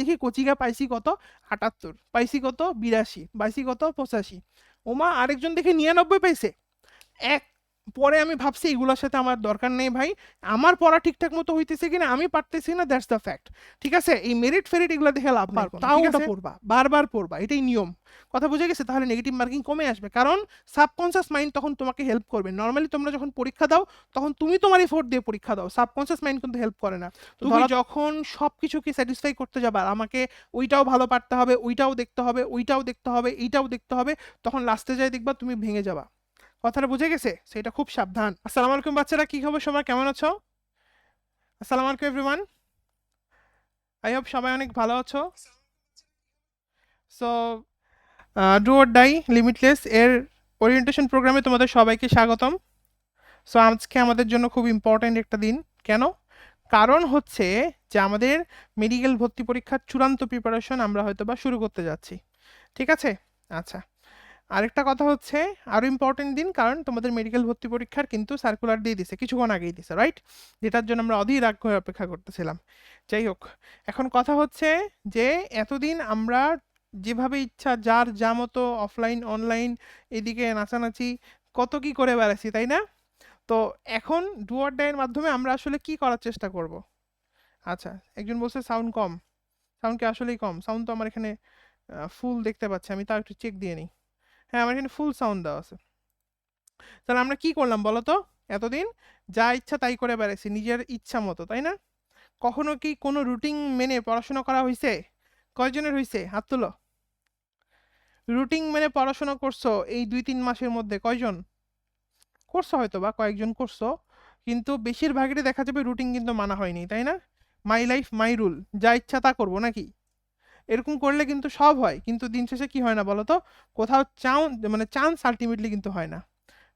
দেখি কচিকা পাইছি কত? আটাত্তর। পাইছি কত? বিরাশি। পাইছি কত? পঁচাশি। ওমা, আরেকজন দেখে নিরানব্বই পাইছে। এক পরে আমি ভাবছি এগুলোর সাথে আমার দরকার নেই ভাই। আমার পড়া ঠিকঠাক মতো হইতেছে কিনা আমি পারতেছি না দ্যাটস দ্য ফ্যাক্ট ঠিক আছে? এই মেরিট ফেরিট এগুলো দেখে লাভ কোনো, তাও ওটা পড়বা বারবার পড়বা এটাই নিয়ম। কথা বুঝে গেছে? তাহলে নেগেটিভ মার্কিং কমে আসবে। কারণ সাবকনসিয়াস মাইন্ড তখন তোমাকে হেল্প করবে। নর্মালি তোমরা যখন পরীক্ষা দাও তখন তুমি তোমার এফোর্ট দিয়ে পরীক্ষা দাও। সাবকনসিয়াস মাইন্ড কিন্তু হেল্প করে না। তুমি যখন সব কিছুকে স্যাটিসফাই করতে যাবা আর আমাকে ওইটাও ভালো পারতে হবে ওইটাও দেখতে হবে ওইটাও দেখতে হবে এইটাও দেখতে হবে তখন লাস্টে যাই দেখবা তুমি ভেঙে যাবা। কথাটা বুঝে গেছে? সেটা খুব সাবধান। আসসালামু আলাইকুম বাচ্চারা, কি খবর সবাই কেমন আছো? আসসালামু আলাইকুম এভরিওয়ান আই হোপ সবাই অনেক ভালো আছো। So do or die limitless এর ওরিয়েন্টেশন প্রোগ্রামে তোমাদের সবাইকে স্বাগতম। সো আজকে আমাদের জন্য খুব ইম্পর্ট্যান্ট একটা দিন। কেন? কারণ হচ্ছে যে আমাদের মেডিকেল ভর্তি পরীক্ষার চূড়ান্ত প্রিপারেশন আমরা হয়তো বা শুরু করতে যাচ্ছি। ঠিক আছে? আচ্ছা। আরেকটা কথা হচ্ছে আরও ইম্পর্টেন্ট দিন, কারণ তোমাদের মেডিকেল ভর্তি পরীক্ষার কিন্তু সার্কুলার দিয়ে দিছে, কিছুক্ষণ আগেই দিছে রাইট যেটার জন্য আমরা অধীর আগ্রহে অপেক্ষা করতেছিলাম। যাই হোক, এখন কথা হচ্ছে যে, এতদিন আমরা যেভাবে ইচ্ছা, যার যা মতো অফলাইন অনলাইন এদিকে নাচানাচি, কত কি করে বেড়াচ্ছি, তাই না? তো এখন ডুয়ার ডাইয়ের মাধ্যমে আমরা আসলে কি করার চেষ্টা করব? আচ্ছা একজন বলছে সাউন্ড কম। সাউন্ড কি আসলেই কম? সাউন্ড তো আমার এখানে ফুল দেখতে পাচ্ছি, আমি তাও একটু চেক দিয়ে নিই। হ্যাঁ আমার এখানে ফুল সাউন্ড দেওয়া আছে। তাহলে আমরা কি করলাম বলো তো? এতদিন যা ইচ্ছা তাই করে বেড়াইছি, নিজের ইচ্ছা মতো, তাই না? কখনো কি কোনো রুটিন মেনে পড়াশোনা করা হয়েছে কয়জনের হয়েছে হাত তুলো। রুটিন মেনে পড়াশোনা করছ এই দুই তিন মাসের মধ্যে কয়জন? করছ হয়তো বা, কয়েকজন করছ, কিন্তু বেশিরভাগেরই দেখা যাবে রুটিন কিন্তু মানা হয়নি, তাই না? মাই লাইফ মাই রুল যা ইচ্ছা তা করব, নাকি? এরকম করলে কিন্তু সব হয়। কিন্তু দিন শেষে কি হয় না বলো তো কোথাও চাও মানে চান্স আলটিমেটলি কিন্তু হয় না।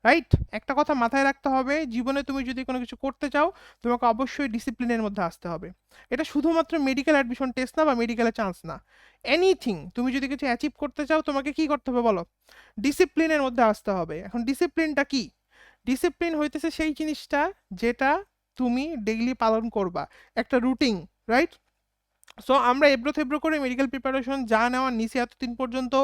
রাইট একটা কথা মাথায় রাখতে হবে, জীবনে তুমি যদি কোনো কিছু করতে চাও, তোমাকে অবশ্যই ডিসিপ্লিনের মধ্যে আসতে হবে। এটা শুধুমাত্র মেডিকেল অ্যাডমিশন টেস্ট না বা মেডিকেলের চান্স না। এনিথিং তুমি যদি কিছু অ্যাচিভ করতে চাও, তোমাকে কি করতে হবে বলো? ডিসিপ্লিনের মধ্যে আসতে হবে। এখন ডিসিপ্লিনটা কি? ডিসিপ্লিন হইতেছে সেই জিনিসটা যেটা তুমি ডেইলি পালন করবা। একটা রুটিন রাইট সো আমরা এবড়ো থেবড়ো করে মেডিকেল প্রিপারেশন যা নেওয়ার নিচে এতদিন পর্যন্ত,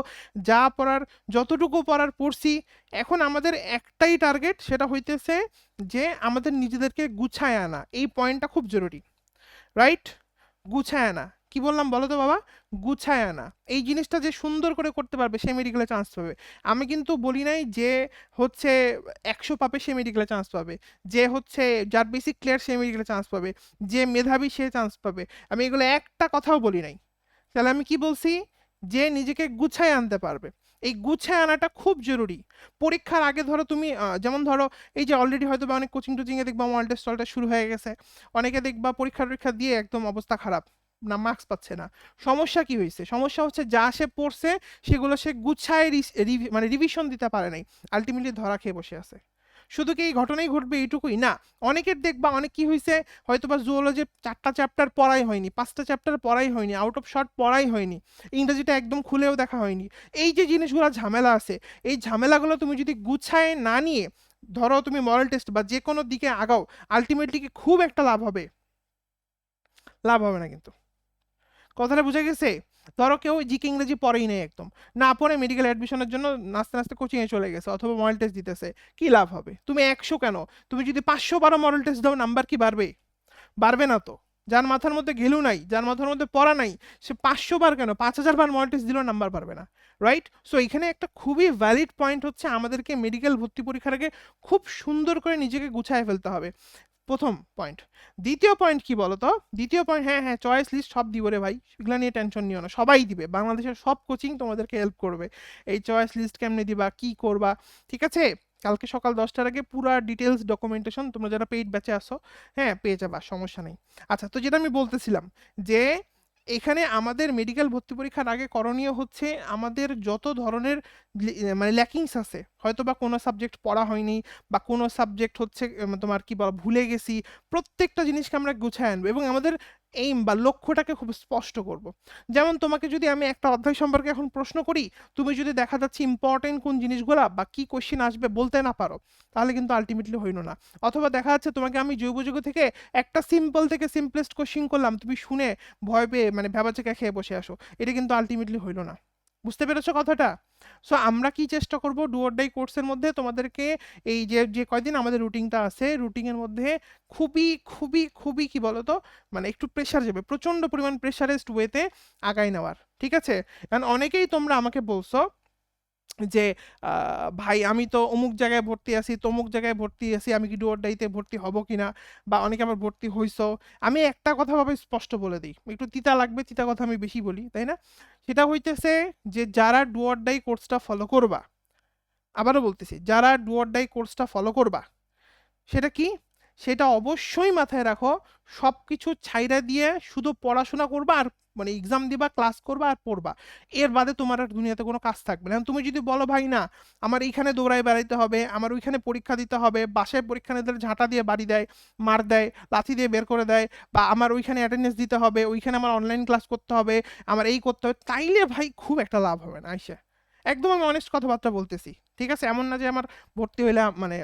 যা পড়ার, যতটুকু পড়ার পড়ছি, এখন আমাদের একটাই টার্গেট সেটা হইতেছে যে আমাদের নিজেদেরকে গুছায় আনা। এই পয়েন্টটা খুব জরুরি রাইট গুছায় আনা। কি বললাম বলো তো বাবা? গুছায় আনা। এই জিনিসটা যে সুন্দর করে করতে পারবে সে মেডিকেলে চান্স পাবে। আমি কিন্তু বলি নাই যে হচ্ছে একশো পাবে সে মেডিকেলে চান্স পাবে। যে হচ্ছে যার বেসিক ক্লিয়ার সে মেডিকেলে চান্স পাবে। যে মেধাবী সে চান্স পাবে। আমি এগুলো একটা কথাও বলি নাই। তাহলে আমি কি বলছি? যে নিজেকে গুছায় আনতে পারবে। এই গুছায় আনাটা খুব জরুরি। পরীক্ষার আগে ধরো তুমি যেমন ধরো এই যে অলরেডি হয়তো বা অনেক কোচিং টোচিংয়ে দেখবা মল টেস্ট শুরু হয়ে গেছে। অনেকে দেখবা পরীক্ষা টরীক্ষা দিয়ে একদম অবস্থা খারাপ। না মার্কস পাচ্ছে না। সমস্যা কি হয়েছে? সমস্যা হচ্ছে যা সে পড়ছে, সেগুলো সে গুছায় মানে রিভিশন দিতে পারে নাই। আলটিমেটলি ধরা খেয়ে বসে আছে। শুধু কি এই ঘটনাই ঘটবে এইটুকুই? না। অনেকের দেখবা অনেক কি হয়েছে হয়তো বা জুওলজির চারটা চ্যাপ্টার পড়াই হয়নি, পাঁচটা চ্যাপ্টার পড়াই হয়নি আউট অফ শর্ট পড়াই হয়নি, ইংরেজিটা একদম খুলেও দেখা হয়নি। এই যে জিনিসগুলো ঝামেলা আছে, এই ঝামেলাগুলো তুমি যদি গুছায় না নিয়ে ধরো তুমি মরাল টেস্ট বা যে কোনো দিকে আগাও আলটিমেটলি কি খুব একটা লাভ হবে? লাভ হবে না কিন্তু। কথাটা বুঝে গেছে? ধরো কেউ জিকে ইংরেজি পড়েই নেই একদম। না পড়ে মেডিকেল অ্যাডমিশনের জন্য নাচতে নাচতে কোচিংয়ে চলে গেছে অথবা মডেল টেস্ট দিতেছে। কি লাভ হবে? তুমি একশো কেন? তুমি যদি পাঁচশো বারো মডেল টেস্ট দাও নাম্বার কি বাড়বে? বাড়বে না তো। যার মাথার মধ্যে ঘেলু নাই, যার মাথার মধ্যে পড়া নাই, সে পাঁচশো বার কেন? পাঁচ হাজার বার মডেল টেস্ট দিলেও নাম্বার পারবে না রাইট সো এখানে একটা খুবই ভ্যালিড পয়েন্ট হচ্ছে আমাদেরকে মেডিকেল ভর্তি পরীক্ষার আগে খুব সুন্দর করে নিজেকে গুছায় ফেলতে হবে। প্রথম পয়েন্ট দ্বিতীয় পয়েন্ট কি বলতো? দ্বিতীয় পয়েন্ট হ্যাঁ হ্যাঁ চয়েস লিস্ট সব দিব রে ভাই। এগুলো নিয়ে টেনশন নিও না। সবাই দিবে। বাংলাদেশের সব কোচিং তোমাদেরকে হেল্প করবে। এই চয়েস লিস্ট কেমনে দিবা? কি করবা? ঠিক আছে? কালকে সকাল দশটার আগে পুরা ডিটেলস ডকুমেন্টেশন তোমরা যারা পেইড ব্যাচে আসো হ্যাঁ পেয়ে যাবা। সমস্যা নেই। আচ্ছা তো যেটা আমি বলতেছিলাম যে এখানে আমাদের মেডিকেল ভর্তি পরীক্ষার আগে করণীয় হচ্ছে আমাদের যত ধরনের মানে ল্যাকিংস আছে হয়তো বা কোনো সাবজেক্ট পড়া হয়নি বা কোনো সাবজেক্ট হচ্ছে তোমার কি বলা, ভুলে গেছি, প্রত্যেকটা জিনিসকে আমরা গুছায় আনব এবং আমাদের এইম বা লক্ষ্যটাকে খুব স্পষ্ট করব। যেমন তোমাকে যদি আমি একটা অধ্যায় সম্পর্কে এখন প্রশ্ন করি, তুমি যদি দেখা যাচ্ছে ইম্পর্টেন্ট কোন জিনিসগুলো বা কি কোশ্চেন আসবে বলতে না পারো, তাহলে কিন্তু আলটিমেটলি হইল না। অথবা দেখা যাচ্ছে তোমাকে আমি জৈব যুগ থেকে একটা সিম্পল থেকে সিম্পলেস্ট কোশ্চিন করলাম, তুমি শুনে ভয় পেয়ে মানে ভেবাচেকা খেয়ে বসে আসো, এটা কিন্তু আলটিমেটলি হইল না। বুঝতে পেরেছ কথাটা? সো আমরা কি চেষ্টা করব ডুয়ার ডাই কোর্সের মধ্যে তোমাদেরকে এই যে যে কয়দিন আমাদের রুটিনটা আছে রুটিনের মধ্যে খুবই খুবই খুবই কি বলতো? মানে একটু প্রেশার যাবে, প্রচণ্ড পরিমাণ প্রেশারেস্ট ওয়েতে আগায় নেওয়ার, ঠিক আছে? কারণ অনেকেই তোমরা আমাকে বলছো যে ভাই, আমি তো অমুক জায়গায় ভর্তি আছি, তমুক জায়গায় ভর্তি আছি, আমি কি ডুয়ার ডাইতে ভর্তি হব কিনা? বা অনেকে আমার ভর্তি হইছো? আমি একটা কথা ভাবে স্পষ্ট বলে দিই। একটু তিতা লাগবে, তিতা কথা আমি বেশি বলি, তাই না? সেটা হইতেছে যে, যারা ডুয়ার ডাই কোর্সটা ফলো করবা, আবারও বলতেছি, যারা ডুয়ার ডাই কোর্সটা ফলো করবা, সেটা কি? সেটা অবশ্যই মাথায় রাখো সব কিছু ছাইরা দিয়ে শুধু পড়াশোনা করবা আর মানে এক্সাম দিবা ক্লাস করবা আর পড়বা। এর বাদে তোমার আর দুনিয়াতে কোনো কাজ থাকবে না। তুমি যদি বলো, ভাই, না, আমার এইখানে দৌড়ায় বেড়াইতে হবে, আমার ওইখানে পরীক্ষা দিতে হবে, বাসায় পরীক্ষা নিতে ঝাঁটা দিয়ে বাড়ি দেয়, মার দেয়, লাথি দিয়ে বের করে দেয়, বা আমার ওইখানে অ্যাটেন্ডেন্স দিতে হবে, ওইখানে আমার অনলাইন ক্লাস করতে হবে, আমার এই করতে হবে, তাইলে ভাই খুব একটা লাভ হবে না, আইসা। একদম আমি অনেস্ট কথাবার্তা বলতেছি। ঠিক আছে? এমন না যে আমার ভর্তি হইলে মানে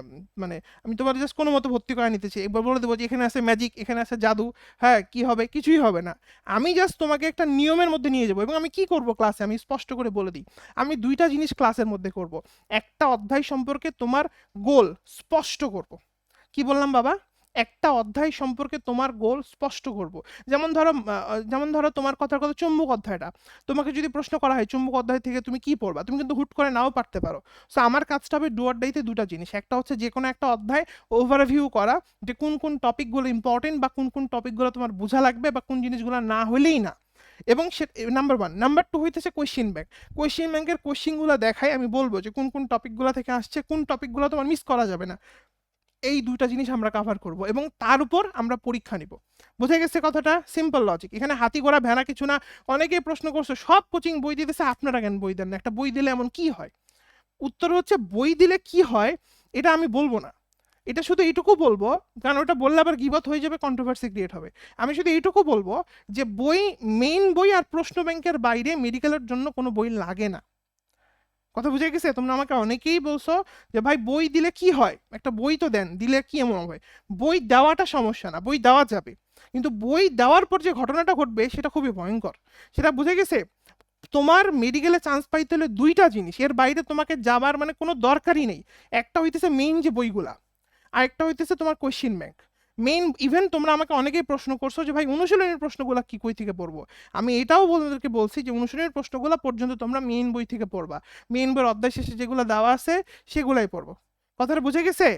মানে আমি তোমার জাস্ট কোনো মতো ভর্তি করে নিতেছি একবার বলে দেবো যে, এখানে আছে ম্যাজিক এখানে আছে জাদু। হ্যাঁ কি হবে? কিছুই হবে না। আমি জাস্ট তোমাকে একটা নিয়মের মধ্যে নিয়ে যাব এবং আমি কি করব ক্লাসে আমি স্পষ্ট করে বলে দিই। আমি দুইটা জিনিস ক্লাসের মধ্যে করব। একটা অধ্যায় সম্পর্কে তোমার গোল স্পষ্ট করব। কি বললাম বাবা? একটা অধ্যায় সম্পর্কে তোমার গোল স্পষ্ট করব। যেমন ধরো যেমন ধরো তোমার কথার কথা চুম্বক অধ্যায়টা। তোমাকে যদি প্রশ্ন করা হয়, চুম্বক অধ্যায় থেকে তুমি কি পড়বা? তুমি কিন্তু হুট করে নাও পারতে পারো। সো আমার কাজটা হবে ডুয়ার ডাইতে দুটো জিনিস। একটা হচ্ছে যে কোনো একটা অধ্যায় ওভারভিউ করা, যে কোন কোন টপিকগুলো ইম্পর্টেন্ট বা কোন কোন টপিকগুলো তোমার বোঝা লাগবে বা কোন জিনিসগুলো না হলেই না। এবং সে নাম্বার ওয়ান নাম্বার টু হইতেছে কোয়েশ্চেন ব্যাংক কোয়েশ্চেন ব্যাংকের কোয়েশ্চেনগুলো দেখাই আমি বলব যে কোন কোন টপিকগুলো থেকে আসছে, কোন টপিকগুলো তোমার মিস করা যাবে না। এই দুইটা জিনিস আমরা কাভার করব এবং তার উপর আমরা পরীক্ষা নিব। বুঝে গেছে কথাটা? সিম্পল লজিক এখানে হাতি ঘোড়া, ভেড়া কিছু না। অনেকেই প্রশ্ন করছে, সব কোচিং বই দিতেছে, আপনারা কেন বই দেন না? একটা বই দিলে এমন কি হয়? উত্তর হচ্ছে, বই দিলে কি হয়? এটা আমি বলব না। এটা শুধু এইটুকু বলব, কারণ ওটা বললে আবার গিবত হয়ে যাবে কন্ট্রোভার্সি ক্রিয়েট হবে। আমি শুধু এইটুকু বলব যে, বই মেইন বই আর প্রশ্ন ব্যাংকের বাইরে মেডিকেলের জন্য কোনো বই লাগে না। কথা বুঝে গেছে? তোমরা আমাকে অনেকেই বলছো যে, ভাই, বই দিলে কি হয়? একটা বই তো দেন, দিলে কি এমন হয়? বই দেওয়াটা সমস্যা না, বই দেওয়া যাবে। কিন্তু বই দেওয়ার পর যে ঘটনাটা ঘটবে, সেটা খুবই ভয়ঙ্কর। সেটা বুঝে গেছে? তোমার মেডিকেলে চান্স পাইতে হলে দুইটা জিনিস। এর বাইরে তোমাকে যাবার মানে কোনো দরকারই নেই। একটা হইতেছে মেইন যে বইগুলা আর একটা হইতেছে তোমার কোয়েশ্চেন ব্যাংক মেইন ইভেন তোমরা আমাকে অনেকেই প্রশ্ন করছ যে, ভাই, অনুশীলনের প্রশ্নগুলো কি কই থেকে পড়ব? আমি এটাও তোমাদেরকে বলছি যে, অনুশীলনের প্রশ্নগুলো পর্যন্ত তোমরা মেইন বই থেকে পড়বা। মেইন বইয়ের অধ্যায় শেষে যেগুলো দেওয়া আছে, সেগুলাই পড়ব। কথাটা বুঝে গেছে?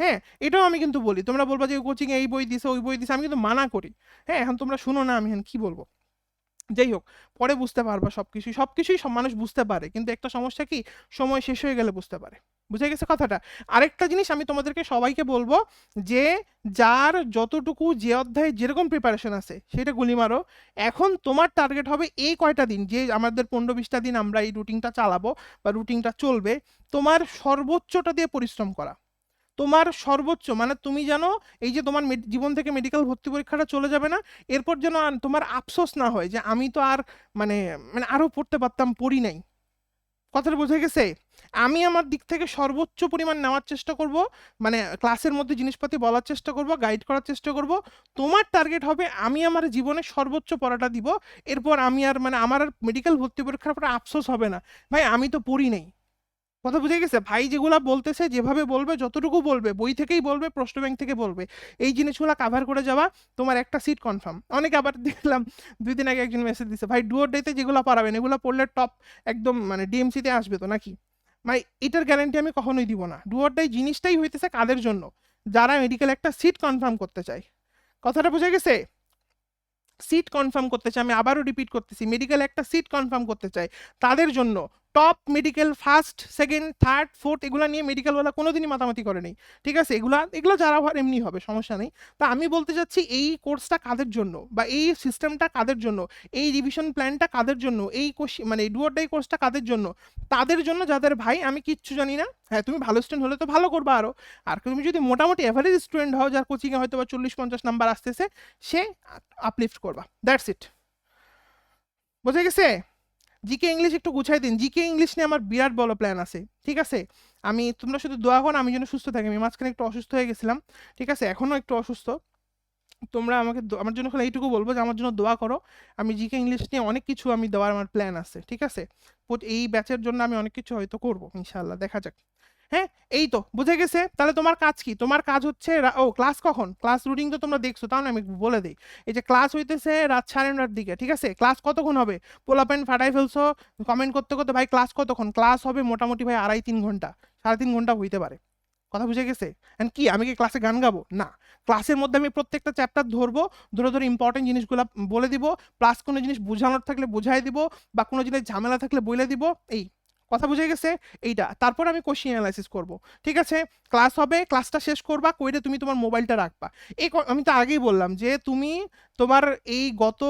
হ্যাঁ এটাও আমি কিন্তু বলি। তোমরা বলবা যে কোচিং এই বই দিছে, ওই বই দিছে। আমি কিন্তু মানা করি। হ্যাঁ এখন তোমরা শুনো না আমি এখন কি বলব? যাই হোক, পরে বুঝতে পারবা সবকিছুই সবকিছুই সব মানুষ বুঝতে পারে। কিন্তু একটা সমস্যা কি? সময় শেষ হয়ে গেলে বুঝতে পারে। বুঝে গেছে কথাটা? আরেকটা জিনিস আমি তোমাদেরকে সবাইকে বলব যে, যার যতটুকু যে অধ্যায়ে যেরকম প্রিপারেশন আছে, সেটা গুলি মারো। এখন তোমার টার্গেট হবে এই কয়টা দিন, যে আমাদের পনেরো বিশটা দিন আমরা এই রুটিনটা চালাবো বা রুটিনটা চলবে, তোমার সর্বোচ্চটা দিয়ে পরিশ্রম করা। তোমার সর্বোচ্চ মানে তুমি যেন এই যে তোমার জীবন থেকে মেডিকেল ভর্তি পরীক্ষাটা চলে যাবে না, এরপর যেন তোমার আফসোস না হয় যে আমি তো আর মানে মানে আরও পড়তে পারতাম, পড়ি নাই। কথাটা বোঝা গেছে? আমি আমার দিক থেকে সর্বোচ্চ পরিমাণ নেওয়ার চেষ্টা করব মানে ক্লাসের মধ্যে জিনিসপাতি বলার চেষ্টা করব গাইড করার চেষ্টা করব। তোমার টার্গেট হবে আমি আমার জীবনে সর্বোচ্চ পড়াটা দিব, এরপর আমি আর মানে আমার আর মেডিকেল ভর্তি পরীক্ষার পরে আফসোস হবে না। ভাই, আমি তো পড়ি নাই। কথা বুঝে গেছে? ভাই যেগুলা বলতেছে, যেভাবে বলবে, যতটুকু বলবে, বই থেকেই বলবে, প্রশ্ন ব্যাংক থেকে বলবে, এই জিনিসগুলো কাভার করে যাওয়া তোমার একটা সিট কনফার্ম অনেক আবার দেখলাম, দুই দিন আগে একজন মেসেজ দিছে, ভাই ডুয়োর ডেতে যেগুলো পারাবেন, এগুলো পড়লে টপ একদম মানে ডিএমসিতে আসবে তো নাকি? ভাই এটার গ্যারান্টি আমি কখনোই দিব না। ডুয়োর ডাই জিনিসটাই হইতেছে কাদের জন্য? যারা মেডিকেল একটা সিট কনফার্ম করতে চায়। কথাটা বুঝে গেছে? সিট কনফার্ম করতে চাই আমি আবারও রিপিট করতেছি মেডিকেল একটা সিট কনফার্ম করতে চাই তাদের জন্য top medical first second third fourth এগুলো নিয়ে মেডিকেলওয়ালা কোনোদিনই মাতামাতি করে নেই। ঠিক আছে? এগুলা, এগুলো যারা হওয়ার এমনি হবে, সমস্যা নেই। তা আমি বলতে চাচ্ছি, এই কোর্সটা কাদের জন্য বা এই সিস্টেমটা কাদের জন্য, এই রিভিশন প্ল্যানটা কাদের জন্য, এই মানে ডুয়ারডাই কোর্সটা কাদের জন্য, তাদের জন্য যাদের ভাই, আমি কিচ্ছু জানি না। হ্যাঁ তুমি ভালো স্টুডেন্ট হলে তো ভালো করবা আরও আর তুমি যদি মোটামুটি অ্যাভারেজ স্টুডেন্ট হও, যার কোচিংয়ে হয়তো বা চল্লিশ, পঞ্চাশ নাম্বার আসতেছে, সে আপলিফট করবা। দ্যাটস ইট বোঝা গেছে? জিকে ইংলিশ একটু গুছাই দিন। জিকে ইংলিশ নিয়ে আমার বিরাট বড় প্ল্যান আছে, ঠিক আছে? আমি, তোমরা শুধু দোয়া করো, আমি যেন সুস্থ থাকি। আমি মাঝখানে একটু অসুস্থ হয়ে গেছিলাম, ঠিক আছে? এখনও একটু অসুস্থ। তোমরা আমাকে আমার জন্য খালি এইটুকু বলব যে, আমার জন্য দোয়া করো। আমি জিকে ইংলিশ নিয়ে অনেক কিছু আমি দেওয়ার আমার প্ল্যান আছে, ঠিক আছে? এই ব্যাচের জন্য আমি অনেক কিছু হয়তো করব ইনশাল্লাহ দেখা যাক। হ্যাঁ এই তো, বুঝে গেছে? তাহলে তোমার কাজ কি? তোমার কাজ হচ্ছে ও ক্লাস কখন? ক্লাস রুটিন তো তোমরা দেখছ তাও না আমি বলে দিই। এই যে ক্লাস হইতেছে রাত সাড়ে নটার দিকে, ঠিক আছে? ক্লাস কতক্ষণ হবে? পোলা প্যান্ট ফাটাই ফেলছো কমেন্ট করতে করতে, ভাই ক্লাস কতক্ষণ? ক্লাস হবে মোটামুটি, ভাই, আড়াই তিন ঘণ্টা, সাড়ে তিন ঘণ্টা হইতে পারে। কথা বুঝে গেছে? এন্ড কি, আমি কি ক্লাসে গান গাবো? না। ক্লাসের মধ্যে আমি প্রত্যেকটা চ্যাপ্টার ধরবো, ধরে ধরে ইম্পর্টেন্ট জিনিসগুলো বলে দিব প্লাস কোনো জিনিস বোঝানোর থাকলে বোঝাই দিব, বা কোনো জিনিস ঝামেলা থাকলে বলে দিব, এই। কথা বুঝে গেছে? এইটা তারপর আমি কোশ্চিন অ্যানালাইসিস করব। ঠিক আছে? ক্লাস হবে, ক্লাসটা শেষ করবা, কইরে তুমি তোমার মোবাইলটা রাখবা। এই আমি তো আগেই বললাম যে তুমি তোমার এই গত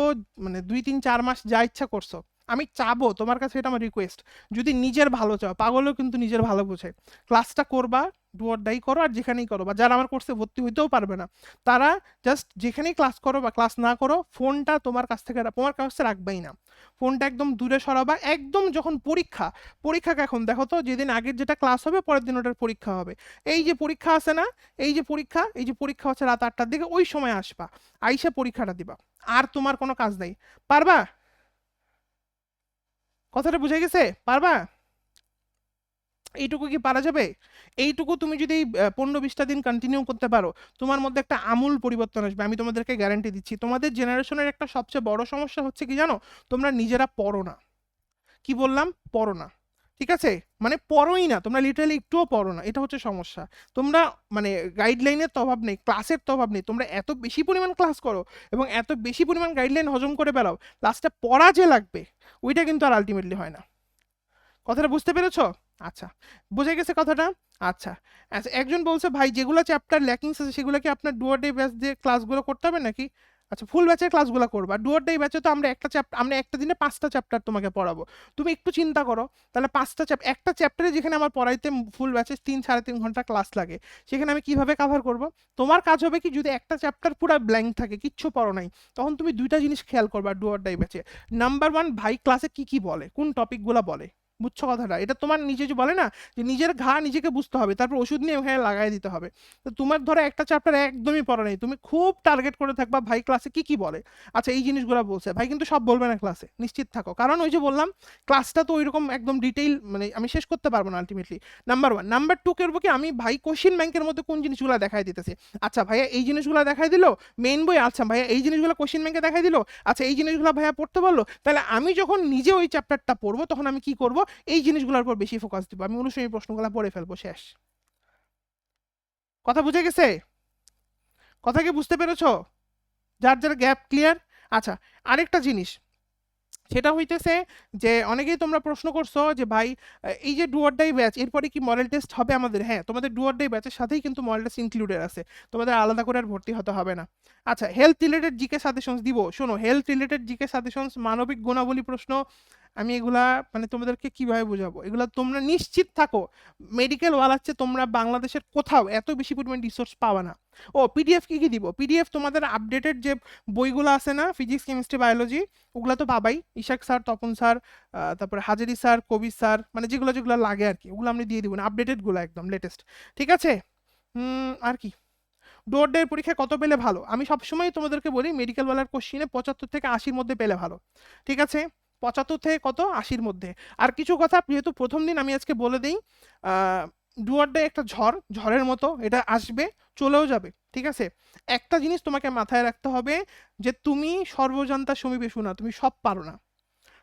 মানে দুই, তিন, চার মাস যা ইচ্ছা করছ আমি চাবো, তোমার কাছে এটা আমার রিকোয়েস্ট যদি নিজের ভালো চাও, পাগলও কিন্তু নিজের ভালো বোঝে। ক্লাসটা করবা ডুয়ার ডাই করো আর যেখানেই করো। বা যারা আমার কোর্সে ভর্তি হইতেও পারবে না, তারা জাস্ট যেখানেই ক্লাস করো বা ক্লাস না করো ফোনটা তোমার কাছ থেকে, তোমার কাছে রাখবাই না। ফোনটা একদম দূরে সরাবা, একদম যখন পরীক্ষা পরীক্ষা এখন দেখো তো, যেদিন আগের যেটা ক্লাস হবে, পরের দিন ওটার পরীক্ষা হবে। এই যে পরীক্ষা আছে না, এই যে পরীক্ষা, এই যে পরীক্ষা হচ্ছে রাত আটটার দিকে, ওই সময় আসবা। আইসা পরীক্ষাটা দিবা। আর তোমার কোনো কাজ নেই। পারবা? কথাটা বুঝে গেছে? পারবা? এইটুকু কি পারা যাবে? এইটুকু তুমি যদি পনেরো বিশটা দিন কন্টিনিউ করতে পারো, তোমার মধ্যে একটা আমূল পরিবর্তন আসবে। আমি তোমাদেরকে গ্যারান্টি দিচ্ছি। তোমাদের জেনারেশনের একটা সবচেয়ে বড় সমস্যা হচ্ছে কি জানো? তোমরা নিজেরা পড়ো না। কি বললাম? পড়ো না। ঠিক আছে? মানে পড়োই না, তোমরা লিটারালি একটুও পড়ো না, এটা হচ্ছে সমস্যা। তোমরা মানে গাইডলাইনের অভাব নেই ক্লাসের অভাব নেই, তোমরা এত বেশি পরিমাণ ক্লাস করো এবং এত বেশি পরিমাণ গাইডলাইন হজম করে বেড়াও লাস্টে পড়া যে লাগবে, ওইটা কিন্তু আর আলটিমেটলি হয় না। কথাটা বুঝতে পেরেছ? আচ্ছা বুঝে গেছে কথাটা? আচ্ছা আচ্ছা একজন বলছে, ভাই, যেগুলো চ্যাপ্টার ল্যাকিংস আছে সেগুলো কি আপনার ডুয়ার ডে ব্যাচ দিয়ে ক্লাসগুলো করতে হবে নাকি? আচ্ছা ফুল ব্যাচের ক্লাসগুলো করবা। ডুয়ার ডে ব্যাচে তো আমরা একটা চ্যাপ্টার আমরা একটা দিনে পাঁচটা চ্যাপ্টার তোমাকে পড়াবো। তুমি একটু চিন্তা করো, তাহলে পাঁচটা চ্যাপ একটা চ্যাপ্টারে যেখানে আমার পড়াইতে ফুল ব্যাচে তিন, সাড়ে তিন ঘণ্টা ক্লাস লাগে, সেখানে আমি কীভাবে কাভার করব? তোমার কাজ হবে কি, যদি একটা চ্যাপ্টার পুরো ব্ল্যাঙ্ক থাকে, কিচ্ছু পড়ো নাই, তখন তুমি দুইটা জিনিস খেয়াল করবা ডুয়ার ডাই ব্যাচে নাম্বার ওয়ান ভাই ক্লাসে কি কি বলে? কোন টপিকগুলো বলে? বুঝছ কথাটা। এটা তোমার নিজে যে বলে না, যে নিজের ঘা নিজেকে বুঝতে হবে, তারপর ওষুধ নিয়ে ওখানে লাগাই দিতে হবে। তো তোমার ধরো একটা চ্যাপ্টার একদমই পড়া নেই। তুমি খুব টার্গেট করে থাকবা ভাই ক্লাসে কি কি বলে। আচ্ছা এই জিনিসগুলো বলছে। ভাই কিন্তু সব বলবে না ক্লাসে নিশ্চিত থাকো। কারণ ওই যে বললাম ক্লাসটা তো ওইরকম একদম ডিটেইল মানে আমি শেষ করতে পারব না ultimately number one number two করব কি, আমি ভাই কোশ্চিন ব্যাংকের মধ্যে কোন জিনিসগুলো দেখাই দিতেছে? আচ্ছা ভাইয়া এই জিনিসগুলো দেখাই দিলো? মেইন বই? আচ্ছা ভাইয়া এই জিনিসগুলো কোশ্চিন ব্যাংকে দেখাই দিলো? আচ্ছা এই জিনিসগুলো ভাইয়া পড়তে বলল? তাহলে আমি যখন নিজে ওই চ্যাপ্টারটা পড়ব, তখন আমি কি করব? এই জিনিসগুলোর উপর বেশি ফোকাস দিব। আমি অনুসারী প্রশ্নগুলো পড়ে ফেলব, শেষ। কথা বুঝে গেছে? কথা কি বুঝতে পেরেছ? যার যার গ্যাপ ক্লিয়ার আচ্ছা আরেকটা জিনিস। সেটা হইতেছে যে, অনেকেই তোমরা প্রশ্ন করছ যে, ভাই, এই যে ডুয়ার ডাই ব্যাচ এরপরে কি মডেল টেস্ট হবে আমাদের? হ্যাঁ তোমাদের ডুয়ার ডাই ব্যাচের সাথেই কিন্তু মডেল টেস্ট ইনক্লুডেড আছে। তোমাদের আলাদা করে আর ভর্তি হতে হবে না। আচ্ছা হেলথ রিলেটেড জিকে সাজেশনস দিব। শোনো হেলথ রিলেটেড জিকে সাজেশনস মানবিক গুণাবলী প্রশ্ন আমি এগুলা মানে তোমাদেরকে কীভাবে বোঝাবো? এগুলা তোমরা নিশ্চিত থাকো। মেডিকেল ওয়ালাচ্ছে তোমরা বাংলাদেশের কোথাও এত বেশি পরিমাণ রিসোর্স পাওয়া না। ও পিডিএফ কী কী দিব? পিডিএফ তোমাদের আপডেটেড যে বইগুলো আছে না ফিজিক্স কেমিস্ট্রি বায়োলজি ওগুলো তো পাবাই। ইশাক স্যার, তপন স্যার তারপরে হাজারি স্যার কবির স্যার মানে যেগুলো যেগুলো লাগে আর কি, ওগুলো আমি দিয়ে দিব না আপডেটেডগুলো একদম লেটেস্ট ঠিক আছে? আর কি? ডোর ডের পরীক্ষায় কত পেলে ভালো? আমি সবসময় তোমাদেরকে বলি মেডিকেল ওয়ালার কোশ্চিনে পঁচাত্তর থেকে আশির মধ্যে পেলে ভালো। ঠিক আছে? পঁচাত্তর থেকে কত? আশির মধ্যে। আর কিছু কথা যেহেতু প্রথম দিন আমি আজকে বলে দিই ডুয়ার ডে একটা ঝড়, ঝড়ের মতো এটা আসবে, চলেও যাবে, ঠিক আছে? একটা জিনিস তোমাকে মাথায় রাখতে হবে যে তুমি সর্বজান্তা সমীপেশু না তুমি সব পারো না,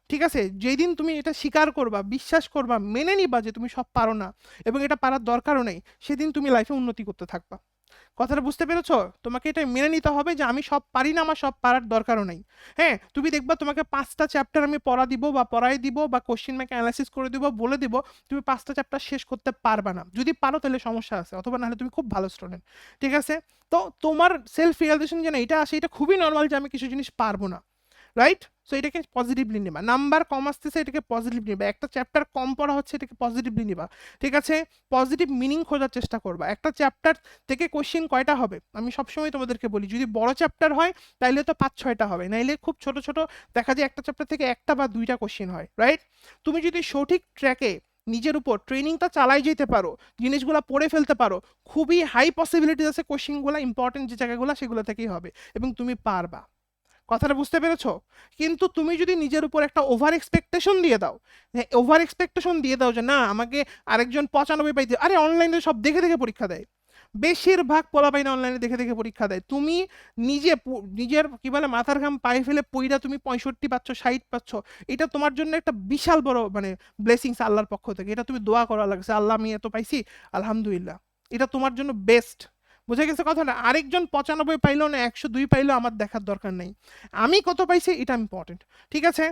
ঠিক আছে? যেদিন তুমি এটা স্বীকার করবা, বিশ্বাস করবা, মেনে নিবা যে তুমি সব পারো না এবং এটা পারার দরকারও নেই, সেদিন তুমি লাইফে উন্নতি করতে থাকবা। কথাটা বুঝতে পেরেছ? তোমাকে এটা মেনে নিতে হবে যে আমি সব পারি না, আমার সব পারার দরকারও নেই। হ্যাঁ তুমি দেখবা তোমাকে পাঁচটা চ্যাপ্টার আমি পড়া দিব বা পড়াই দিব বা কোশ্চিন ম্যাকে অ্যানালাইসিস করে দিব, বলে দিব, তুমি পাঁচটা চ্যাপ্টার শেষ করতে পারবা না। যদি পারো তাহলে সমস্যা আছে, অথবা নাহলে তুমি খুব ভালো স্টুডেন্ট ঠিক আছে? তো তোমার সেলফ রিয়েলাইজেশন যেন এটা আসে, এটা খুবই নর্মাল যে আমি কিছু জিনিস পারব না। রাইট সো এটাকে পজিটিভলি নেবা। নাম্বার কম আসতেছে, এটাকে পজিটিভ নিবা। একটা চ্যাপ্টার কম পড়া হচ্ছে, এটাকে পজিটিভলি নেবা। ঠিক আছে? পজিটিভ মিনিং খোঁজার চেষ্টা করবা। একটা চ্যাপ্টার থেকে কোশ্চেন কয়টা হবে? আমি সবসময় তোমাদেরকে বলি, যদি বড় চ্যাপ্টার হয়, তাইলে তো পাঁচ, ছয়টা হবে। নাইলে খুব ছোট ছোট দেখা যায় একটা চ্যাপ্টার থেকে একটা বা দুইটা কোশ্চেন হয়। রাইট তুমি যদি সঠিক ট্র্যাকে নিজের উপর ট্রেনিংটা চালাই যেতে পারো, জিনিসগুলো পড়ে ফেলতে পারো, খুবই হাই পসিবিলিটিস আছে কোশ্চেনগুলো ইম্পর্টেন্ট যে জায়গাগুলো, সেগুলো থেকেই হবে। এবং তুমি পারবা। কথাটা বুঝতে পেরেছ? কিন্তু তুমি যদি নিজের উপর একটা ওভার এক্সপেকটেশন দিয়ে দাও ওভার এক্সপেকটেশন দিয়ে দাও যে না, আমাকে আরেকজন পঁচানব্বই পাইতে আরে অনলাইনে সব দেখে দেখে পরীক্ষা দেয়। বেশিরভাগ পোলাপাইনা অনলাইনে দেখে দেখে পরীক্ষা দেয়। তুমি নিজে নিজের কি বলে, মাথার ঘাম পায়ে ফেলে পইরা তুমি পঁয়ষট্টি পাচ্ছ, ষাট পাচ্ছ, এটা তোমার জন্য একটা বিশাল বড় মানে ব্লেসিংস আল্লাহর পক্ষ থেকে। এটা তুমি দোয়া করা লাগছে, আল্লাহ আমি এত পাইছি, আলহামদুলিল্লাহ। এটা তোমার জন্য বেস্ট বুঝে গেছে কথাটা? আরেকজন পঁচানব্বই পাইলো না, একশো দুই পাইলো আমার দেখার দরকার নেই। আমি কত পাইছি? এটা ইম্পর্টেন্ট ঠিক আছে?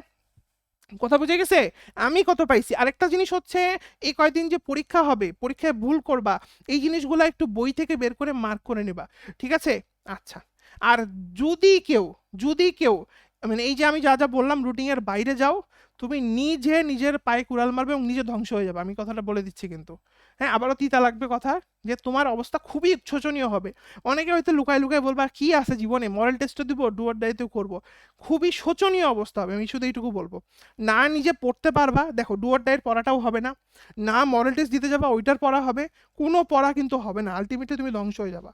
কথা বুঝে গেছে? আমি কত পাইছি? আরেকটা জিনিস হচ্ছে, এই কয়দিন যে পরীক্ষা হবে, পরীক্ষায় ভুল করবা, এই জিনিসগুলো একটু বই থেকে বের করে মার্ক করে নেবা, ঠিক আছে? আচ্ছা আর যদি কেউ যদি কেউ মানে এই যে আমি যা যা বললাম রুটিনের বাইরে যাও তুমি নিজে নিজের পায়ে কুড়াল মারবে এবং নিজে ধ্বংস হয়ে যাবে। আমি কথাটা বলে দিচ্ছি কিন্তু। হ্যাঁ আবারও তিতা লাগবে কথা যে তোমার অবস্থা খুবই শোচনীয় হবে। অনেকে হয়তো লুকায় লুকায় বলবা কি আছে জীবনে? মরাল টেস্টও দিব ডুয়ার ডাইতেও করব। খুবই শোচনীয় অবস্থা হবে, আমি শুধু এইটুকু বলব। না নিজে পড়তে পারবা, দেখো ডুয়ার ডাইয়ের পড়াটাও হবে না। না মরাল টেস্ট দিতে যাবা, ওইটার পড়া হবে, কোনো পড়া কিন্তু হবে না। আলটিমেটলি তুমি ধ্বংস হয়ে যাবা।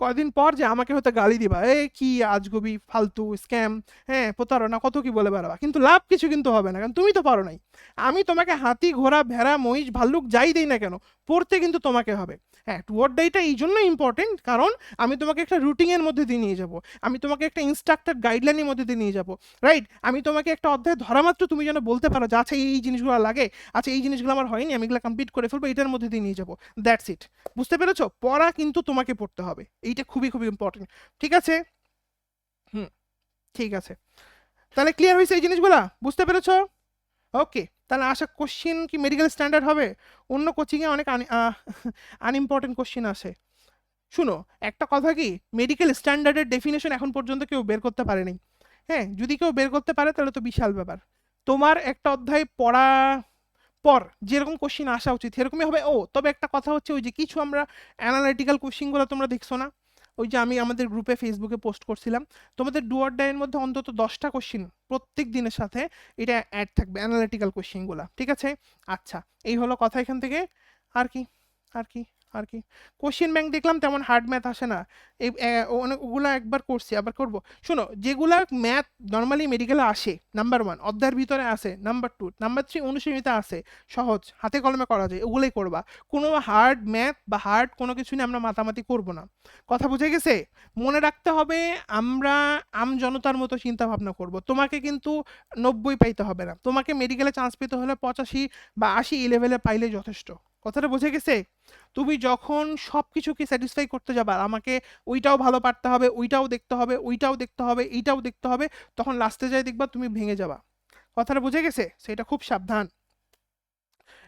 কয়দিন পর যে আমাকে হয়তো গালি দিবা, এ, কি আজগবি, ফালতু স্ক্যাম হ্যাঁ প্রতারণা, কত কি বলে বেড়াবা? কিন্তু লাভ কিছু কিন্তু হবে না, কারণ তুমি তো পারো নাই। আমি তোমাকে হাতি, ঘোড়া, ভেড়া, মহিষ, ভাল্লুক যাই দিই না কেন, পড়তে কিন্তু তোমাকে হবে। হ্যাঁ টুয়ার্ড ডাইটা এই জন্য ইম্পর্টেন্ট কারণ আমি তোমাকে একটা রুটিনের মধ্যে দিয়ে নিয়ে যাব। আমি তোমাকে একটা ইনস্ট্রাক্টর গাইডলাইনের মধ্যে দিয়ে নিয়ে যাব। রাইট আমি তোমাকে একটা অধ্যায় ধরা মাত্র তুমি যেন বলতে পারো যে আচ্ছা এই জিনিসগুলো লাগে। আচ্ছা এই জিনিসগুলো আমার হয়নি, আমি এগুলো কমপ্লিট করে ফেলব, এটার মধ্যে দিয়ে নিয়ে যাব। দ্যাটস ইট বুঝতে পেরেছ? পড়া কিন্তু তোমাকে পড়তে হবে। এইটা খুবই খুবই ইম্পর্টেন্ট ঠিক আছে? হুম, ঠিক আছে। তাহলে ক্লিয়ার হয়েছে এই জিনিসগুলা? বুঝতে পেরেছ? ওকে তাহলে আশা কোশ্চিন কি মেডিকেল স্ট্যান্ডার্ড হবে? অন্য কোচিংয়ে অনেক আনইম্পর্টেন্ট কোশ্চিন আসে। শুনো, একটা কথা কি? মেডিকেল স্ট্যান্ডার্ডের ডেফিনেশন এখন পর্যন্ত কেউ বের করতে পারেনি। হ্যাঁ যদি কেউ বের করতে পারে, তাহলে তো বিশাল ব্যাপার। তোমার একটা অধ্যায় পড়া পর যেরকম কোশ্চিন আসা উচিত, সেরকমই হবে। ও, তবে একটা কথা হচ্ছে ওই যে কিছু আমরা অ্যানালাইটিক্যাল কোশ্চিনগুলো তোমরা দেখছ না? ওই যে আমি আমাদের গ্রুপে ফেসবুকে পোস্ট করছিলাম, তোমাদের ডুয়ার ডাইয়ের মধ্যে অন্তত দশটা কোশ্চিন প্রত্যেক দিনের সাথে এটা অ্যাড থাকবে অ্যানালিটিক্যাল কোশ্চিনগুলো ঠিক আছে? আচ্ছা এই হলো কথা এখান থেকে। আর কি আর কি? আর কি কোশ্চেন ব্যাংক দেখলাম তেমন হার্ড ম্যাথ আসে না। এই ওগুলো একবার করছি, আবার করব। শোনো, যেগুলো ম্যাথ নর্মালি মেডিকেলে আসে নাম্বার ওয়ান অধ্যায়ের ভিতরে আসে নাম্বার টু নাম্বার থ্রি অনুশীলনীতে আসে, সহজ, হাতে কলমে করা যায় ওগুলোই করবা। কোনো হার্ড ম্যাথ বা হার্ড কোনো কিছু নিয়ে আমরা মাতামাতি করব না। কথা বুঝে গেছে? মনে রাখতে হবে, আমরা আম জনতার মতো চিন্তা ভাবনা করব। তোমাকে কিন্তু নব্বই পাইতে হবে না। তোমাকে মেডিকেলে চান্স পেতে হলে পঁচাশি বা আশি লেভেলে পাইলে যথেষ্ট। কথাটা বুঝে গেছে? তুমি যখন সব কিছুকে স্যাটিসফাই করতে যাবা, আমাকে ওইটাও ভালো পারতে হবে, ওইটাও দেখতে হবে, ওইটাও দেখতে হবে, এইটাও দেখতে হবে, তখন লাস্টে যাই দেখবা তুমি ভেঙে যাবা। কথাটা বুঝে গেছে? সেটা খুব সাবধান।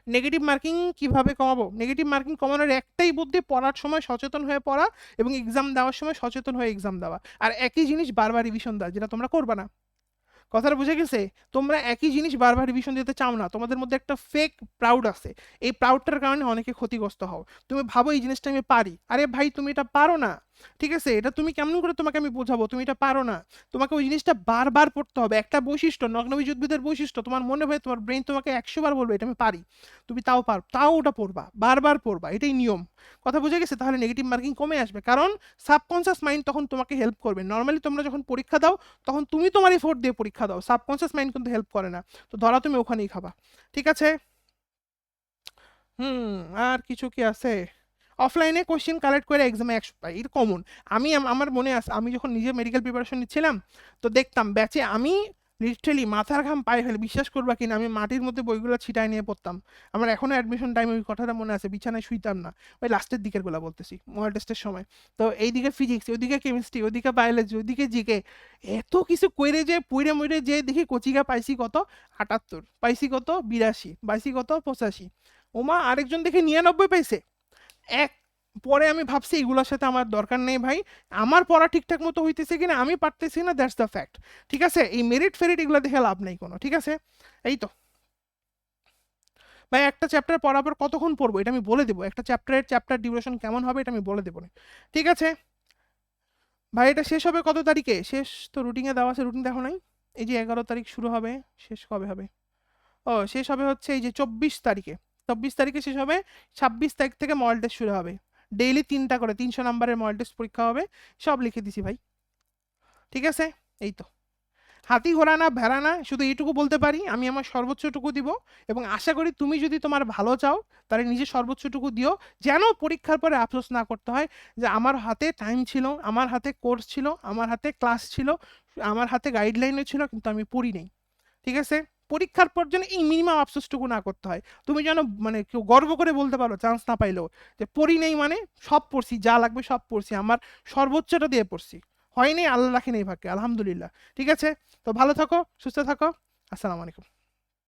নেগেটিভ মার্কিং কীভাবে কমাবো? নেগেটিভ মার্কিং কমানোর একটাই বুদ্ধি, পড়ার সময় সচেতন হয়ে পড়া এবং এক্সাম দেওয়ার সময় সচেতন হয়ে এক্সাম দেওয়া। আর একই জিনিস বারবার রিভিশন দেওয়া, যেটা তোমরা করবা না। কথাটা বুঝে গেছে? তোমরা একই জিনিস বারবার রিভিশন দিতে চাও না। তোমাদের মধ্যে একটা ফেক প্রাউড আছে। এই প্রাউডটার কারণে অনেকে ক্ষতিগ্রস্ত হও। তুমি ভাবো এই জিনিসটা আমি পারি। আরে ভাই, তুমি এটা পারো না। ঠিক আছে? এটা তুমি কেমন করে তোমাকে আমি বোঝাবো? তুমি এটা পারো না। তোমাকে ওই জিনিসটা বারবার পড়তে হবে। একটা বৈশিষ্ট্য নগ্নবীজ উদ্ভিদের বৈশিষ্ট্য, তোমার মনে হয় তোমার ব্রেন তোমাকে একশো বার বলবে, এটা আমি পারি। তুমি তাও পার, তাও ওটা পড়বা, বারবার পড়বা, এটাই নিয়ম। কথা বুঝে গেছে? তাহলে নেগেটিভ মার্কিং কমে আসবে। কারণ সাবকনসিয়াস মাইন্ড তখন তোমাকে হেল্প করবে। নর্মালি তোমরা যখন পরীক্ষা দাও, তখন তুমি তোমার এফোর্ট দিয়ে পরীক্ষা দাও। সাবকনসিয়াস মাইন্ড কিন্তু হেল্প করে না। তো ধরা তুমি ওখানেই খাবা। ঠিক আছে? হুম, আর কিছু কি আছে? অফলাইনে কোশ্চেন কালেক্ট করে এক্সামে একশো পাই এটা কমন আমি আমার মনে আছে, আমি যখন নিজে মেডিকেল প্রিপারেশন নিচ্ছিলাম, তো দেখতাম ব্যাচে আমি লিটারেলি মাথার ঘাম পায়ে ফেলে বিশ্বাস করবা কিনা, আমি মাটির মধ্যে বইগুলো ছিটায় নিয়ে পড়তাম। আমার এখনও অ্যাডমিশন টাইমে ওই কথাটা মনে আছে, বিছানায় শুইতাম না। ওই লাস্টের দিকেরগুলা বলতেছি মডেল টেস্টের সময়। তো এইদিকে ফিজিক্স ওইদিকে কেমিস্ট্রি ওইদিকে বায়োলজি ওইদিকে জিকে এত কিছু কইরে যে, পুইরে মুইরে যে দেখি কচিকা পাইছি কত? আটাত্তর। পাইছি কত? বিরাশি। পাইছি কত? পঁচাশি। ওমা, আরেকজন দেখে নিরানব্বই পাইছে। এক, পরে আমি ভাবছি এগুলোর সাথে আমার দরকার নেই ভাই। আমার পড়া ঠিকঠাক মতো হইতেছে কিনা আমি পারতেছি না দ্যাটস দ্য ফ্যাক্ট ঠিক আছে? এই মেরিট ফেরিট এগুলো দেখে লাভ নেই কোনো, ঠিক আছে? এই তো। ভাই, একটা চ্যাপ্টার পড়ার পর কতক্ষণ পড়ব? এটা আমি বলে দেবো। একটা চ্যাপ্টারের চ্যাপ্টার ডিউরেশন কেমন হবে এটা আমি বলে দেবো। ঠিক আছে? ভাই, এটা শেষ হবে কত তারিখে? শেষ তো রুটিনে দেওয়া আছে রুটিন দেখো নাই? এই যে এগারো তারিখ শুরু হবে, শেষ কবে হবে? ও, শেষ হবে হচ্ছে এই যে চব্বিশ তারিখে। চব্বিশ তারিখে শেষ হবে, ছাব্বিশ তারিখ থেকে মডেল টেস্ট শুরু হবে। ডেইলি তিনটা করে, তিনশো নাম্বারের মডেল টেস্ট পরীক্ষা হবে, সব লিখে দিছি ভাই। ঠিক আছে? এই তো। হাতি ঘোড়া না ভেড়া না শুধু এইটুকু বলতে পারি, আমি আমার সর্বোচ্চটুকু দিব এবং আশা করি তুমি যদি তোমার ভালো চাও, তাহলে নিজের সর্বোচ্চটুকু দিও, যেন পরীক্ষার পরে আফসোস না করতে হয় যে আমার হাতে টাইম ছিল, আমার হাতে কোর্স ছিল, আমার হাতে ক্লাস ছিল, আমার হাতে গাইডলাইনও ছিল, কিন্তু আমি পড়ি নেই। ঠিক আছে? পরীক্ষার পর যেন এই মিনিমাম আফসোসটুকু না করতে হয়। তুমি যেন মানে কেউ গর্ব করে বলতে পারো চান্স না পাইলেও, যে পড়ি নেই মানে সব পড়ছি, যা লাগবে সব পড়ছি, আমার সর্বোচ্চটা দিয়ে পড়ছি। হয়নি, আল্লাহ রাখেনি এই ভাগ্যে, আলহামদুলিল্লাহ। ঠিক আছে? তো ভালো থাকো, সুস্থ থাকো। আসসালামু আলাইকুম।